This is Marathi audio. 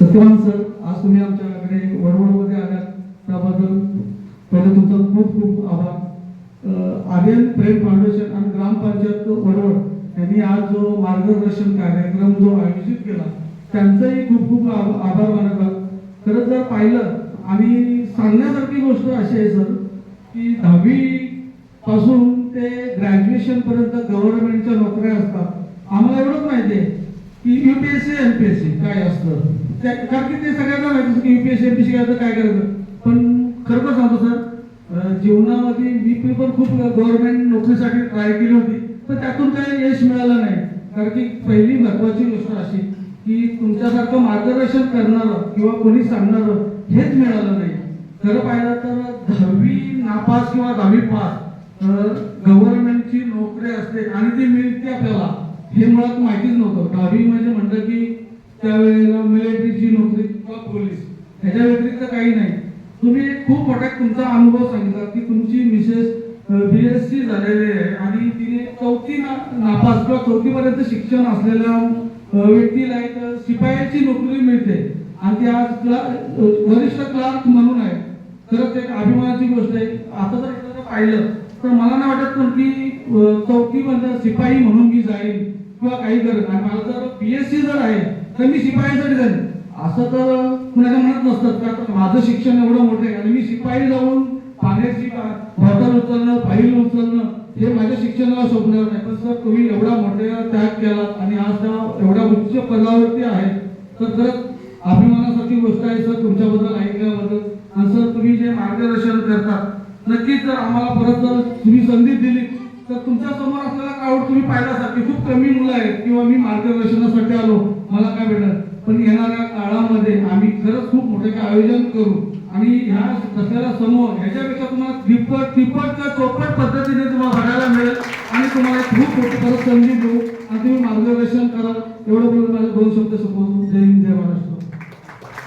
सत्यवान सर आज तुम्ही आमच्याकडे वरवडमध्ये आल्यात. त्याबद्दल पहिले तुमचा खूप खूप आभार. आर्यन प्रेम फाउंडेशन आणि ग्रामपंचायत वरवड यांनी आज जो मार्गदर्शन कार्यक्रम जो आयोजित केला त्यांचाही खूप खूप आभार मानत आहोत. खरं जर पाहिलं आणि सांगण्यासारखी गोष्ट अशी आहे सर की दहावी पासून ते ग्रॅज्युएशन पर्यंत गव्हर्नमेंटच्या नोकऱ्या असतात. आम्हाला एवढंच माहिती आहे की युपीएससी एमपीएससी काय असतं. कारण की ते सगळ्यांना माहिती असतं की युपीएससी एमपीएससी करायचं काय करायचं. पण खरं तर सांगतो सर जीवनामध्ये मी पण खूप गव्हर्नमेंट नोकरीसाठी ट्राय केली होती पण त्यातून काही यश मिळालं नाही. कारण की पहिली महत्वाची गोष्ट अशी की तुमच्यासारखं मार्गदर्शन करणारं किंवा कोणी सांगणारं हेच मिळालं नाही. खरं पाहिलं तर दहावी नापास किंवा दहावी पास गव्हर्नमेंटची नोकरी असते आणि ती मिळते आपल्याला हे मुळात माहितीच नव्हतं. दहावी म्हणजे म्हणलं की त्यावेळेला मिलिटरीची नोकरी किंवा पोलीस ह्याच्या व्यतिरिक्त काही नाही. तुम्ही खूप मोठा तुमचा अनुभव सांगितला की तुमची मिसेस बी एस सी झालेली आहे आणि तिने चौथी ना नापास किंवा चौथीपर्यंत शिक्षण असलेल्या व्यक्तीला एक शिपायाची नोकरी मिळते. आणि ती आज क्ला- वरिष्ठ क्लार्क म्हणून आहे. खरंच एक अभिमानाची गोष्ट आहे. आता जर एखादं पाहिलं तर मला नाही वाटत पण की अ, चौथी म्हणजे शिपाई म्हणून मी जाईल किंवा काही करत आणि मला जर बीएससी जर आहे तर मी शिपायांसाठी जाईल. असं तर कुणाच्या मनात नसतं. का माझं शिक्षण एवढं मोठं आहे. आणि मी शिपाई जाऊन पाण्याची बॉटल उचलणं फाईल उचलणं हे माझ्या शिक्षणाला शोभणार नाही. पण सर तुम्ही एवढा मोठा त्याग केला आणि आज त्या एवढ्या उच्च पदावरती आहे. तर खरंच अभिमानासारखी गोष्ट आहे सर तुमच्याबद्दल ऐकल्याबद्दल. आणि सर तुम्ही जे मार्गदर्शन करतात नक्कीच जर आम्हाला परत जर तुम्ही संधी दिली तर तुमच्यासमोर असलेला क्राऊड तुम्ही पाहिल्यासारखी खूप कमी मुलं आहेत किंवा मी मार्गदर्शनासाठी आलो. मला काय भेटत पण येणाऱ्या काळामध्ये आम्ही खरंच खूप मोठं काय आयोजन करू. आणि ह्या दसऱ्याला समोर ह्याच्यापेक्षा तुम्हाला तिप्पट त्रिपट किंवा चौपट पद्धतीने तुम्हाला बघायला मिळेल. आणि तुम्हाला खूप मोठी परत संधी देऊ आणि तुम्ही मार्गदर्शन करा एवढं बोलून माझे दोन शब्द संपवतो.